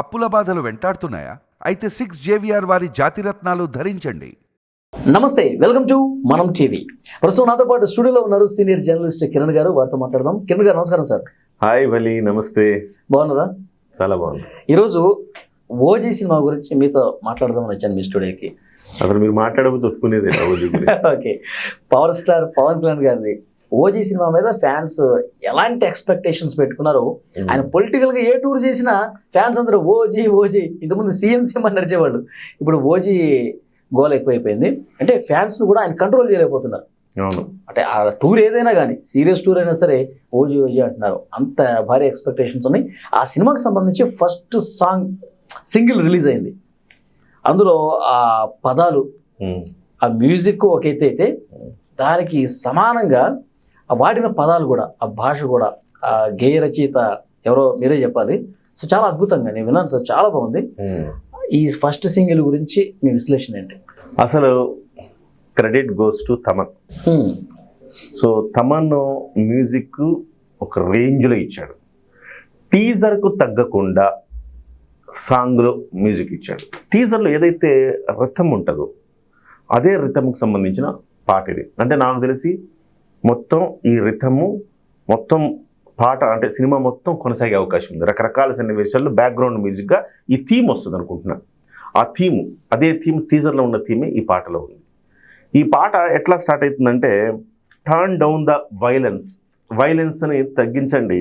అప్పుల బాధలు వెంటాడుతున్నాయా? అయితే సిక్స్ జేవిఆర్ వారి జాతిరత్నాలు ధరించండి. నమస్తే వెల్కమ్ టు మనం టీవీ. ప్రస్తుతం నాతో పాటు స్టూడియోలో ఉన్నారు సీనియర్ జర్నలిస్ట్ కిరణ్ గారు వారితో మాట్లాడదాం. కిరణ్ గారు నమస్కారం సార్. హాయ్ వలి నమస్తే. బాగున్నారా? చాలా బాగుంది ఈరోజు ఓజీ సినిమా గురించి మీతో మాట్లాడదామని వచ్చాను మీ స్టూడియోకి. అసలు మీరు మాట్లాడబోతే ఒప్పుకునేది okay. Power star Pawan Kalyan గారిది. ఓజీ సినిమా మీద ఫ్యాన్స్ ఎలాంటి ఎక్స్పెక్టేషన్స్ పెట్టుకున్నారు ఆయన పొలిటికల్గా ఏ టూర్ చేసినా ఫ్యాన్స్ అందరూ ఓజీ ఓజీ. ఇంతకుముందు సీఎం సీఎం అని నడిచేవాళ్ళు. ఇప్పుడు ఓజీ గోల్ ఎక్కువైపోయింది. అంటే ఫ్యాన్స్ను కూడా ఆయన కంట్రోల్ చేయలేకపోతున్నారు. అంటే ఆ టూర్ ఏదైనా కానీ సీరియస్ టూర్ అయినా సరే ఓజీ ఓజీ అంటున్నారు. అంత భారీ ఎక్స్పెక్టేషన్స్ ఉన్నాయి. ఆ సినిమాకి సంబంధించి ఫస్ట్ సాంగ్ సింగిల్ రిలీజ్ అయింది. అందులో ఆ పదాలు. ఆ మ్యూజిక్ ఒక ఎత్తు అయితే దానికి సమానంగా ఆ వాడిన పదాలు కూడా ఆ భాష కూడా ఆ గేయ రచయిత ఎవరో మీరే చెప్పాలి. సో చాలా అద్భుతంగా నేను విన్నాను. సార్ చాలా బాగుంది. ఈ ఫస్ట్ సింగిల్ గురించి మీ విశ్లేషణ ఏంటి? అసలు credit goes to Thaman. So Thaman music ఒక రేంజ్లో ఇచ్చాడు. టీజర్కు తగ్గకుండా సాంగ్లో మ్యూజిక్ ఇచ్చాడు. టీజర్లో ఏదైతే రిథం ఉంటుందో అదే రిథమ్కి సంబంధించిన పాట ఇది అంటే నాకు తెలిసి మొత్తం ఈ రిథము మొత్తం పాట అంటే సినిమా మొత్తం కొనసాగే అవకాశం ఉంది. రకరకాల సన్నివేశాల్లో బ్యాక్గ్రౌండ్ మ్యూజిక్గా ఈ థీమ్ వస్తుంది అనుకుంటున్నాను ఆ థీమ్ అదే థీమ్ టీజర్లో ఉన్న థీమే ఈ పాటలో ఉంది. ఈ పాట ఎట్లా స్టార్ట్ అవుతుందంటే టర్న్ డౌన్ ద వైలెన్స్ వైలెన్స్ని తగ్గించండి.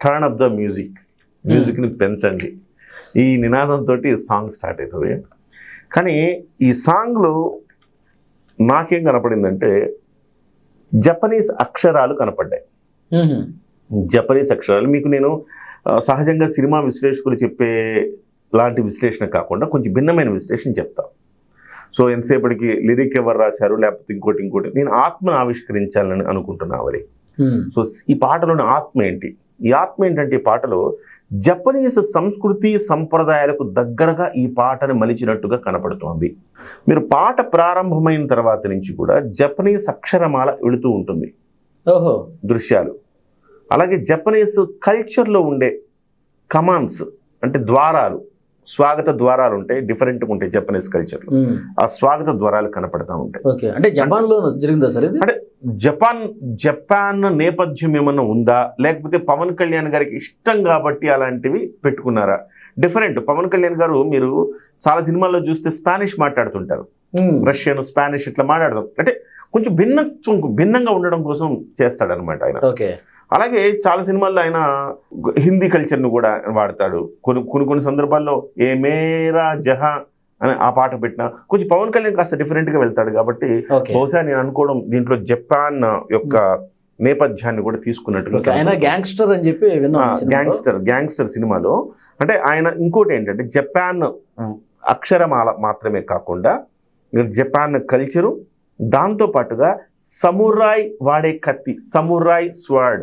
టర్న్ అప్ ద మ్యూజిక్ మ్యూజిక్ని పెంచండి. ఈ నినాదంతో సాంగ్ స్టార్ట్ అవుతుంది. కానీ ఈ సాంగ్లో నాకేం కనపడిందంటే జపనీస్ అక్షరాలు కనపడ్డాయి. జపనీస్ అక్షరాలు. మీకు నేను సహజంగా సినిమా విశ్లేషకులు చెప్పే లాంటి విశ్లేషణ కాకుండా కొంచెం భిన్నమైన విశ్లేషణ చెప్తా. సో ఎంతసేపటికి లిరిక్ ఎవరు రాశారు లేకపోతే ఇంకోటి ఇంకోటి నేను ఆత్మను ఆవిష్కరించాలని అనుకుంటున్నా అవరి. సో ఈ పాటలోని ఆత్మ ఏంటి? ఈ ఆత్మ ఏంటంటే ఈ పాటలో జపనీస్ సంస్కృతి సంప్రదాయాలకు దగ్గరగా ఈ పాటను మలిచినట్టుగా కనపడుతోంది. మీరు పాట ప్రారంభమైన తర్వాత నుంచి కూడా జపనీస్ అక్షరమాల వెళుతూ ఉంటుంది. ఓహో. దృశ్యాలు. అలాగే జపనీస్ కల్చర్లో ఉండే కమాండ్స్ అంటే ద్వారాలు స్వాగత ద్వారాలు ఉంటాయి. డిఫరెంట్గా ఉంటాయి జపనీస్ కల్చర్లో. ఆ స్వాగత ద్వారాలు కనపడతా ఉంటాయి. ఓకే. అంటే జపాన్లో జరిగిందా సార్ అంటే జపాన్ జపాన్ నేపథ్యం ఏమన్నా ఉందా? లేకపోతే పవన్ కళ్యాణ్ గారికి ఇష్టం కాబట్టి అలాంటివి పెట్టుకున్నారా? డిఫరెంట్ పవన్ కళ్యాణ్ గారు మీరు చాలా సినిమాల్లో చూస్తే స్పానిష్ మాట్లాడుతుంటారు. రష్యన్ స్పానిష్ ఇట్లా మాట్లాడదాం అంటే కొంచెం భిన్న భిన్నంగా ఉండడం కోసం చేస్తాడనమాట ఆయన. ఓకే. అలాగే చాలా సినిమాల్లో ఆయన హిందీ కల్చర్ను కూడా వాడతాడు. కొన్ని కొన్ని కొన్ని సందర్భాల్లో ఏ మేరా జహా అని ఆ పాట పెట్టిన కొంచెం పవన్ కళ్యాణ్ కాస్త డిఫరెంట్గా వెళ్తాడు కాబట్టి బహుశా నేను అనుకోవడం దీంట్లో జపాన్ యొక్క నేపథ్యాన్ని కూడా తీసుకున్నట్టుగా ఆయన గ్యాంగ్స్టర్ అని చెప్పి. గ్యాంగ్స్టర్ గ్యాంగ్స్టర్ సినిమాలో. అంటే ఆయన ఇంకోటి ఏంటంటే జపాన్ అక్షరమాల మాత్రమే కాకుండా జపాన్ కల్చరు దాంతో పాటుగా సమురాయ్ వాడే కత్తి సమురాయ్ స్వర్డ్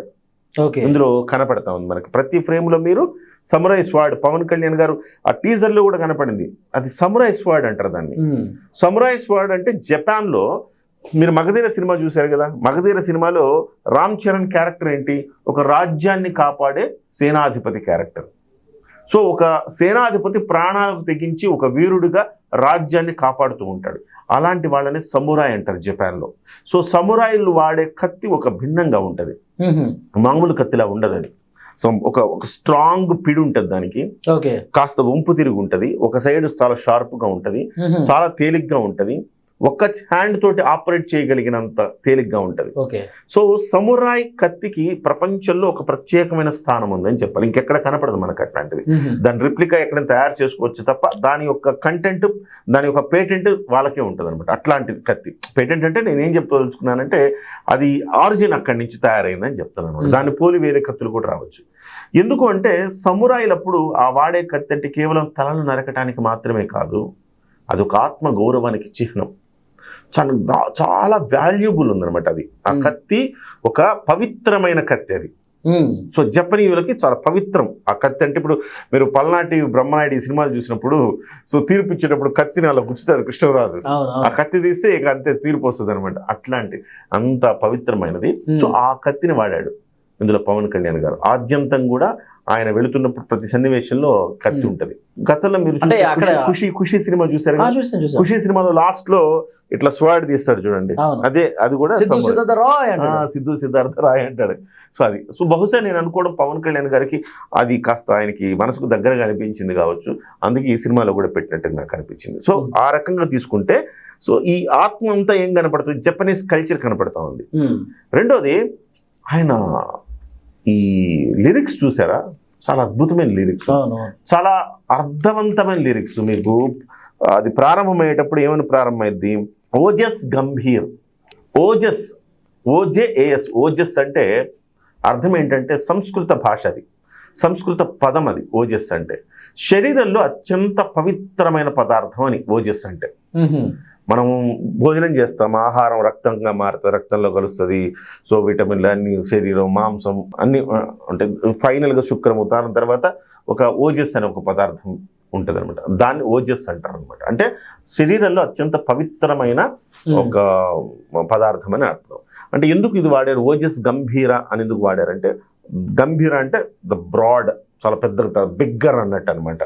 ఓకే. ఇందులో కనపడతా ఉంది మనకి. ప్రతి ఫ్రేమ్లో మీరు సమురాయ్ స్వాడ్ పవన్ కళ్యాణ్ గారు ఆ టీజర్లో కూడా కనపడింది. అది సమురాయ్ స్వాడ్ అంటారు దాన్ని. సమురాయ్ స్వాడ్ అంటే జపాన్లో మీరు మగధీర సినిమా చూశారు కదా? మగధీర సినిమాలో రామ్ చరణ్ క్యారెక్టర్ ఏంటి? ఒక రాజ్యాన్ని కాపాడే సేనాధిపతి క్యారెక్టర్. సో ఒక సేనాధిపతి ప్రాణాలకు తెగించి ఒక వీరుడిగా రాజ్యాన్ని కాపాడుతూ ఉంటాడు. అలాంటి వాళ్ళని సమురాయ్ అంటారు జపాన్లో. సో సమురాయిలు వాడే కత్తి ఒక భిన్నంగా ఉంటుంది. మామూలు కత్తిలా ఉండదు అది. సో ఒక ఒక స్ట్రాంగ్ పిడి ఉంటుంది దానికి. కాస్త వంపు తిరిగి ఉంటుంది. ఒక సైడ్ చాలా షార్ప్గా ఉంటుంది. చాలా తేలిగ్గా ఉంటుంది. ఒక్క హ్యాండ్ తోటి ఆపరేట్ చేయగలిగినంత తేలిగ్గా ఉంటుంది. ఓకే. సో సమురాయ్ కత్తికి ప్రపంచంలో ఒక ప్రత్యేకమైన స్థానం ఉందని చెప్పాలి. ఇంకెక్కడ కనపడదు మనకు అట్లాంటిది. దాని రిప్లికా ఎక్కడైనా తయారు చేసుకోవచ్చు తప్ప దాని యొక్క కంటెంట్ దాని యొక్క పేటెంట్ వాళ్ళకే ఉంటుంది అనమాట అట్లాంటిది కత్తి. పేటెంట్ అంటే నేను ఏం చెప్పదలుచుకున్నానంటే అది ఆరిజిన్ అక్కడి నుంచి తయారైందని చెప్తాను అనమాట. దాన్ని పోలి వేరే కత్తులు కూడా రావచ్చు. ఎందుకు అంటే సమురాయిలప్పుడు ఆ వాడే కత్తి అంటే కేవలం తలను నరకటానికి మాత్రమే కాదు అది ఒక ఆత్మ గౌరవానికి చిహ్నం. చాలా చాలా వాల్యుబుల్ ఉందన్నమాట అది ఆ. కత్తి ఒక పవిత్రమైన కత్తి అది. సో జపనీయులకి చాలా పవిత్రం. ఆ కత్తి అంటే ఇప్పుడు మీరు పల్నాటి బ్రహ్మనాయుడు సినిమాలు చూసినప్పుడు సో తీర్పు ఇచ్చేటప్పుడు కత్తిని అలా గుచ్చుతారు కృష్ణరాజు. ఆ కత్తి తీస్తే ఇక అంతే తీర్పు వస్తుంది అనమాట అట్లాంటి అంత పవిత్రమైనది. సో ఆ కత్తిని వాడాడు. ఇందులో పవన్ కళ్యాణ్ గారు. ఆద్యంతం కూడా ఆయన వెళుతున్నప్పుడు ప్రతి సన్నివేశంలో కత్తి. ఉంటది. గతంలో మీరు ఖుషి ఖుషి సినిమా చూసారు? ఖుషి సినిమాలో లాస్ట్లో ఇట్లా స్వాడ్ తీస్తాడు చూడండి. అదే అది కూడా సిద్ధు సిద్ధార్థ రాయ్ అంటాడు. సో అది. సో బహుశా నేను అనుకోవడం పవన్ కళ్యాణ్ గారికి అది కాస్త ఆయనకి మనసుకు దగ్గరగా అనిపించింది కావచ్చు. అందుకే ఈ సినిమాలో కూడా పెట్టినట్టు నాకు అనిపించింది. సో. ఆ రకంగా తీసుకుంటే సో ఈ ఆత్మ అంతా ఏం కనపడుతుంది? జపనీస్ కల్చర్ కనపడతా ఉంది. రెండోది ఆయన ఈ లిరిక్స్ చూసారా? చాలా అద్భుతమైన లిరిక్స్. చాలా అర్థవంతమైన లిరిక్స్ మీకు అది ప్రారంభమయ్యేటప్పుడు ఏమని ప్రారంభమైంది ఓజస్ గంభీర్. ఓజస్ ఓజేఏఎస్. ఓజస్ అంటే అర్థం ఏంటంటే సంస్కృత భాష అది. సంస్కృత పదం అది ఓజస్ అంటే. శరీరంలో అత్యంత పవిత్రమైన పదార్థం అని ఓజస్ అంటే. మనం భోజనం చేస్తాం ఆహారం రక్తంగా మారుతుంది రక్తంలో కలుస్తుంది. సో విటమిన్లు అన్ని శరీరం మాంసం అన్ని అంటే ఫైనల్గా శుక్రము దాని తర్వాత ఒక ఓజస్ అనే ఒక పదార్థం ఉంటుంది అనమాట దాన్ని ఓజస్ అంటారు అనమాట అంటే శరీరంలో అత్యంత పవిత్రమైన. ఒక పదార్థం అని అర్థం. అంటే ఎందుకు ఇది వాడారు? ఓజస్ గంభీర అని ఎందుకు వాడారంటే గంభీర అంటే ద బ్రాడ్ చాలా పెద్ద బిగ్గర్ అన్నట్టు అనమాట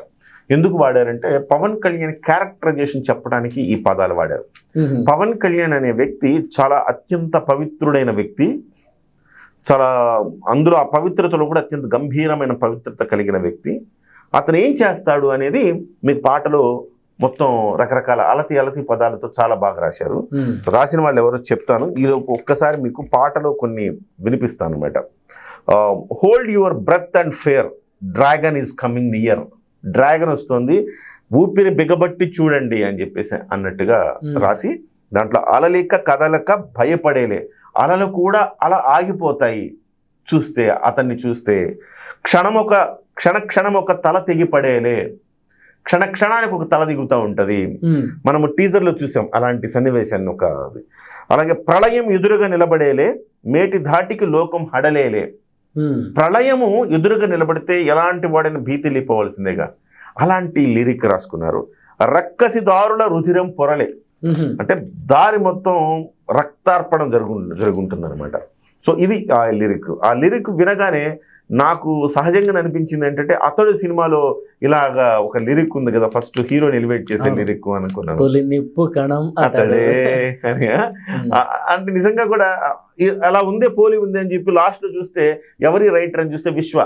ఎందుకు వాడారంటే పవన్ కళ్యాణ్ క్యారెక్టరైజేషన్ చెప్పడానికి ఈ పదాలు వాడారు. పవన్ కళ్యాణ్ అనే వ్యక్తి చాలా అత్యంత పవిత్రుడైన వ్యక్తి. చాలా అందులో ఆ పవిత్రతలో కూడా అత్యంత గంభీరమైన పవిత్రత కలిగిన వ్యక్తి. అతను ఏం చేస్తాడు అనేది మీకు పాటలో మొత్తం రకరకాల అలతి అలతి పదాలతో చాలా బాగా రాశారు. రాసిన వాళ్ళు ఎవరో చెప్తాను. ఈలోపు ఒక్కసారి మీకు పాటలో కొన్ని వినిపిస్తాను అనమాట hold your breath and fear dragon is coming near dragon వస్తుంది ఊపిరి బిగబట్టి చూడండి అని చెప్పేసి అన్నట్టుగా. రాసి దాంట్లో అలలేక కదలక భయపడేలే అలలు కూడా అలా ఆగిపోతాయి చూస్తే అతన్ని చూస్తే క్షణం ఒక క్షణ క్షణం ఒక తల తెగిపడేలే క్షణ క్షణానికి ఒక తల దిగుతూ ఉంటుంది. మనము టీజర్లో చూసాం అలాంటి సన్నివేశాన్ని ఒక. అలాగే ప్రళయం ఎదురుగా నిలబడేలే మేటి ధాటికి లోకం హడలేలే. ప్రళయము ఎదురుగా నిలబడితే ఎలాంటి వాడిని భీతి లేపవలసిందేగా? అలాంటి లిరిక్ రాసుకున్నారు. రక్కసి దారుల రుధిరం పొరలే. అంటే దారి మొత్తం రక్తార్పణం జరుగు జరుగుంటుంది అనమాట సో ఇది ఆ లిరిక్. ఆ లిరిక్ వినగానే నాకు సహజంగా అనిపించింది ఏంటంటే అతడు సినిమాలో ఇలాగా ఒక లిరిక్ ఉంది కదా ఫస్ట్ హీరోని ఎలివేట్ చేసే. లిరిక్ అనుకున్నాను తొలి నిప్పు కణం అతడే అంటే నిజంగా కూడా అలా ఉందే పోలి ఉంది అని చెప్పి లాస్ట్లో చూస్తే ఎవరి రైటర్ అని చూస్తే విశ్వ.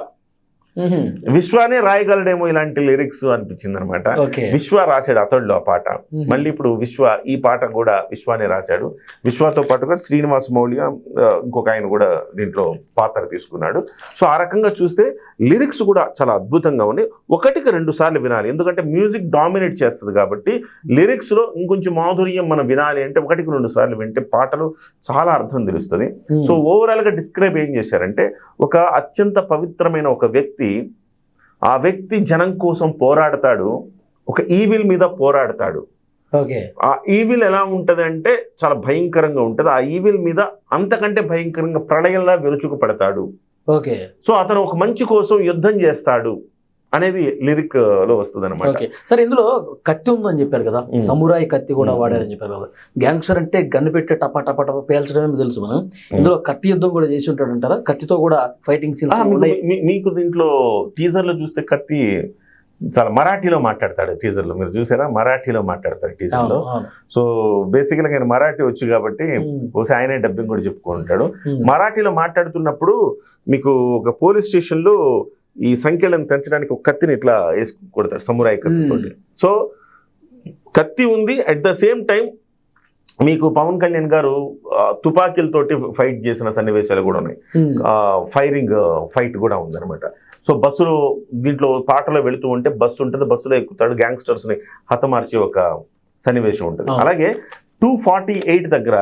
విశ్వానే రాయగలడేమో ఇలాంటి లిరిక్స్ అనిపించింది అనమాట విశ్వ రాశాడు అతడిలో ఆ పాట. మళ్ళీ ఇప్పుడు విశ్వ ఈ పాట కూడా విశ్వానే రాశాడు. విశ్వతో పాటుగా శ్రీనివాస్ మౌళి ఆ, ఇంకొక ఆయన కూడా దీంట్లో పాత్ర తీసుకున్నాడు. సో ఆ రకంగా చూస్తే లిరిక్స్ కూడా చాలా అద్భుతంగా ఉన్నాయి. ఒకటికి రెండు సార్లు వినాలి. ఎందుకంటే మ్యూజిక్ డామినేట్ చేస్తుంది కాబట్టి లిరిక్స్లో ఇంకొంచెం మాధుర్యం మనం వినాలి అంటే ఒకటికి రెండు సార్లు వింటే పాటలు చాలా అర్థం తెలుస్తుంది. సో ఓవరాల్గా డిస్క్రైబ్ ఏం చేశారంటే ఒక అత్యంత పవిత్రమైన ఒక వ్యక్తి ఆ వ్యక్తి జనం కోసం పోరాడతాడు ఒక ఈవిల్ మీద పోరాడతాడు. ఓకే. ఆ ఈవిల్ ఎలా ఉంటుంది అంటే చాలా భయంకరంగా ఉంటుంది. ఆ ఈవిల్ మీద అంతకంటే భయంకరంగా ప్రళయంలా విరుచుకు పడతాడు ఓకే. సో అతను ఒక మంచి కోసం యుద్ధం చేస్తాడు. అనేది లిరిక్లో వస్తుంది అనమాట సరే ఇందులో కత్తి ఉందని చెప్పారు కదా. సమురాయి కత్తి కూడా. వాడారని చెప్పారు కదా. గ్యాంగ్స్టర్ అంటే గన్ను పెట్టి టపా టపా టపా పేల్చడమే తెలుసు మనం. ఇందులో కత్తి యుద్ధం కూడా చేసి ఉంటాడు అంటారా? కత్తితో కూడా ఫైటింగ్ సీన్స్ మీకు దీంట్లో టీజర్లో చూస్తే కత్తి చాలా మరాఠీలో మాట్లాడతాడు టీజర్లో. మీరు చూసారా? మరాఠీలో మాట్లాడతాడు టీజర్లో. సో బేసిక్గా ఆయన మరాఠీ వచ్చు కాబట్టి. బహుశా ఆయనే డబ్బింగ్ కూడా చెప్పుకుంటాడు. మరాఠీలో మాట్లాడుతున్నప్పుడు మీకు ఒక పోలీస్ స్టేషన్లో ఈ సంఖ్యలను పెంచడానికి ఒక కత్తిని ఇట్లా వేసి కొడతాడు సమురాయి కత్తితోటి సో కత్తి ఉంది అట్ ద సేమ్ టైం మీకు పవన్ కళ్యాణ్ గారు తుపాకీలతోటి ఫైట్ చేసిన సన్నివేశాలు కూడా ఉన్నాయి. ఫైరింగ్ ఫైట్ కూడా ఉందన్నమాట. సో బస్సులో దీంట్లో పాటలో వెళుతూ ఉంటే బస్సు ఉంటుంది బస్సులో ఎక్కుతాడు గ్యాంగ్స్టర్స్ని హతమార్చే ఒక సన్నివేశం ఉంటుంది. అలాగే టూ ఫార్టీ ఎయిట్ దగ్గర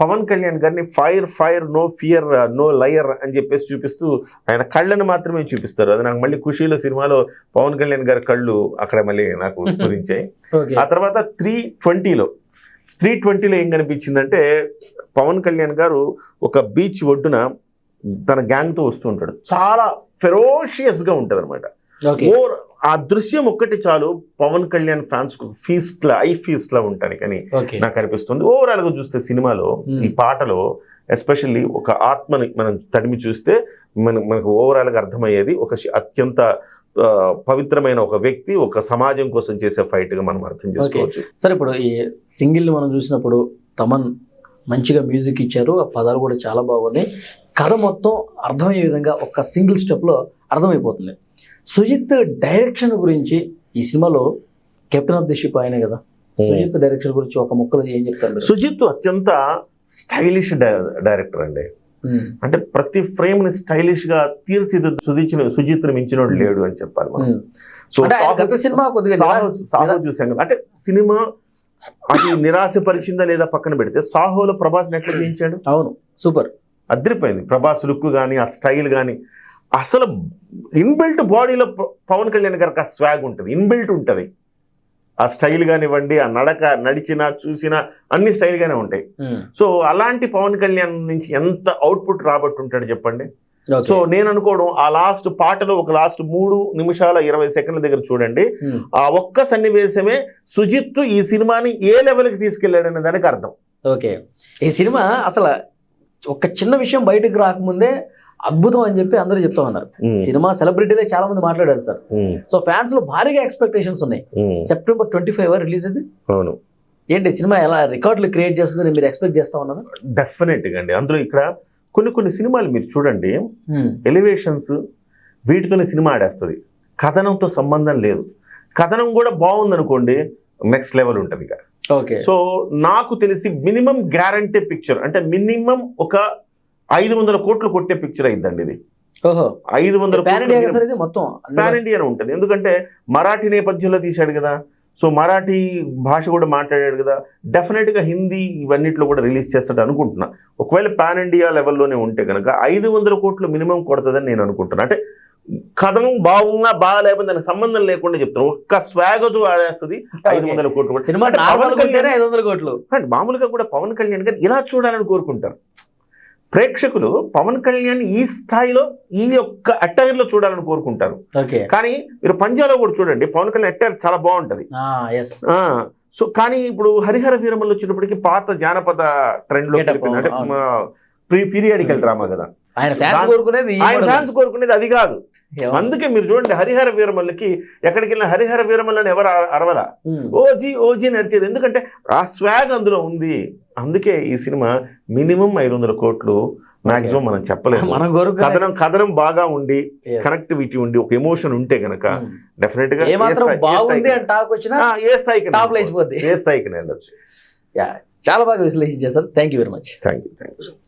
పవన్ కళ్యాణ్ గారిని fire fire no fear no liar అని చెప్పేసి చూపిస్తూ ఆయన కళ్ళను మాత్రమే చూపిస్తారు. అది నాకు మళ్ళీ ఖుషీలో సినిమాలో పవన్ కళ్యాణ్ గారి కళ్ళు అక్కడ మళ్ళీ నాకు స్ఫురించాయి. ఆ తర్వాత త్రీ ట్వంటీలో త్రీ ట్వంటీలో ఏం కనిపించిందంటే పవన్ కళ్యాణ్ గారు ఒక బీచ్ ఒడ్డున తన గ్యాంగ్తో వస్తూ ఉంటాడు. చాలా ఫెరోషియస్గా ఉంటుంది అనమాట ఆ దృశ్యం ఒక్కటి చాలు పవన్ కళ్యాణ్ ఫ్యాన్స్కు ఫీస్ట్ లా ఐ ఫీస్ట్ లా ఉంటాను కానీ నాకు అనిపిస్తుంది. ఓవరాల్గా చూస్తే సినిమాలో. ఈ పాటలో ఎస్పెషల్లీ ఒక ఆత్మని మనం తడిమి చూస్తే మన మనకు ఓవరాల్గా అర్థమయ్యేది ఒక అత్యంత పవిత్రమైన ఒక వ్యక్తి ఒక సమాజం కోసం చేసే ఫైట్గా మనం అర్థం చేసుకోవచ్చు. సరే ఇప్పుడు ఈ సింగిల్ మనం చూసినప్పుడు తమన్ మంచిగా మ్యూజిక్ ఇచ్చారు ఆ పదాలు కూడా చాలా బాగున్నాయి. కథ మొత్తం అర్థమయ్యే విధంగా ఒక సింగిల్ స్టెప్లో అర్థమైపోతుంది. సుజిత్ డైరెక్షన్ గురించి ఈ సినిమాలో కెప్టెన్ ఆఫ్ ది షిప్ ఆయనే కదా. సుజిత్ డైరెక్షన్ గురించి ఒక ముక్కలో ఏం చెప్తారు? సుజిత్ అత్యంత స్టైలిష్ డైరెక్టర్ అండి. అంటే ప్రతి ఫ్రేమ్ని స్టైలిష్గా తీర్చిదిద్దు సుజిత్ని సుజిత్ని మించినోడు లేడు అని చెప్పాలి మనం. సో సినిమా కొద్దిగా సాహో చూసాం కదా. అంటే సినిమా అది నిరాశపరిచిందా లేదా పక్కన పెడితే సాహోలో ప్రభాస్ ఎట్లా చేయించాడు అవును. సూపర్. అదిరిపోయింది. ప్రభాస్ లుక్ కానీ ఆ స్టైల్ కానీ అసలు ఇన్బిల్ట్ బాడీలో పవన్ కళ్యాణ్ గారికి ఆ స్వాగ్ ఉంటుంది. ఇన్బిల్ట్ ఉంటుంది. ఆ స్టైల్ కానివ్వండి ఆ నడక నడిచినా చూసినా అన్ని స్టైల్ గానే ఉంటాయి. సో అలాంటి పవన్ కళ్యాణ్ నుంచి ఎంత అవుట్పుట్ రాబట్టుంటాడు చెప్పండి. సో నేను అనుకోవడం ఆ లాస్ట్ పాటలో ఒక లాస్ట్ మూడు నిమిషాల ఇరవై సెకండ్ల దగ్గర చూడండి. ఆ ఒక్క సన్నివేశమే సుజిత్ ఈ సినిమాని ఏ లెవెల్కి తీసుకెళ్ళాడనే దానికి అర్థం. ఓకే. ఈ సినిమా అసలు ఒక చిన్న విషయం బయటకు రాకముందే అద్భుతం అని చెప్పి అందరూ చెప్తా ఉన్నారు. సినిమా సెలబ్రిటీలే చాలా మంది మాట్లాడారు సార్. సో ఫ్యాన్స్లో భారీగా ఎక్స్పెక్టేషన్స్ ఉన్నాయి. సెప్టెంబర్ ట్వంటీ ఫైవ్ రిలీజ్ అది అవును. ఏంటి సినిమా ఎలా రికార్డులు క్రియేట్ చేస్తుందని మీరు ఎక్స్పెక్ట్ చేస్తా ఉన్నారా? డెఫినెట్గా అండి. అందులో ఇక్కడ కొన్ని కొన్ని సినిమాలు మీరు చూడండి. ఎలివేషన్స్ వీటితోనే సినిమా ఆడేస్తుంది. కథనంతో సంబంధం లేదు. కథనం కూడా బాగుందనుకోండి నెక్స్ట్ లెవెల్ ఉంటుంది ఇక. ఓకే. సో నాకు తెలిసి మినిమం గ్యారంటీ పిక్చర్ అంటే మినిమం ఒక ఐదు వందల కోట్లు కొట్టే పిక్చర్ అయిందండి ఇది. ఐదు వందల ప్యాన్ మొత్తం పాన్ ఇండియా ఉంటుంది. ఎందుకంటే మరాఠీ నేపథ్యంలో తీశాడు కదా. సో మరాఠీ భాష కూడా మాట్లాడాడు కదా. డెఫినెట్గా హిందీ ఇవన్నిట్లో కూడా రిలీజ్ చేస్తాడు అనుకుంటున్నా. ఒకవేళ పాన్ ఇండియా లెవెల్లోనే ఉంటే కనుక ఐదు వందల కోట్లు మినిమం కొడుతుందని నేను అనుకుంటున్నా. అంటే కథనం బాగున్నా బాగాలేకపోతే దానికి సంబంధం లేకుండా చెప్తాను ఒక్క స్వాగతో ఆడేస్తుంది ఐదు వందల కోట్లు. సినిమా ఐదు వందల కోట్లు. అంటే మామూలుగా కూడా పవన్ కళ్యాణ్ గారు ఇలా చూడాలని కోరుకుంటారు. ప్రేక్షకులు పవన్ కళ్యాణ్ ఈ స్థాయిలో ఈ యొక్క attire లో చూడాలని కోరుకుంటారు. కానీ మీరు పంజాలో కూడా చూడండి పవన్ కళ్యాణ్ అట్టైర్ చాలా బాగుంటది. సో కానీ ఇప్పుడు హరిహర వీరమల్లు వచ్చినప్పటికీ పాత జానపద ట్రెండ్లో. అంటే పీరియాడికల్ డ్రామా కదా. ఆయన ఫ్యాన్స్ కోరుకునేది అది కాదు. అందుకే మీరు చూడండి హరిహర వీరమల్లుకి ఎక్కడికి వెళ్ళిన హరిహర వీరమల్లని ఎవరు అర- అరవలా? ఉమ్. ఓజీ ఓజీ నడిచేది. ఎందుకంటే ఆ స్వాగ్ అందులో ఉంది. అందుకే ఈ సినిమా మినిమం ఐదు వందల కోట్లు మాక్సిమం మనం చెప్పలేము. మనం కథనం కథనం బాగా ఉండి. కనెక్టివిటీ ఉండి ఒక ఎమోషన్ ఉంటే గనక. డెఫినెట్గా ఏ స్థాయికి- ఏ స్థాయికి టాప్ లేచిపోద్ది. ఏ స్థాయికి వెళ్ళొచ్చు. చాలా బాగా విశ్లేషించారు sir. Thank you very much thank you thank you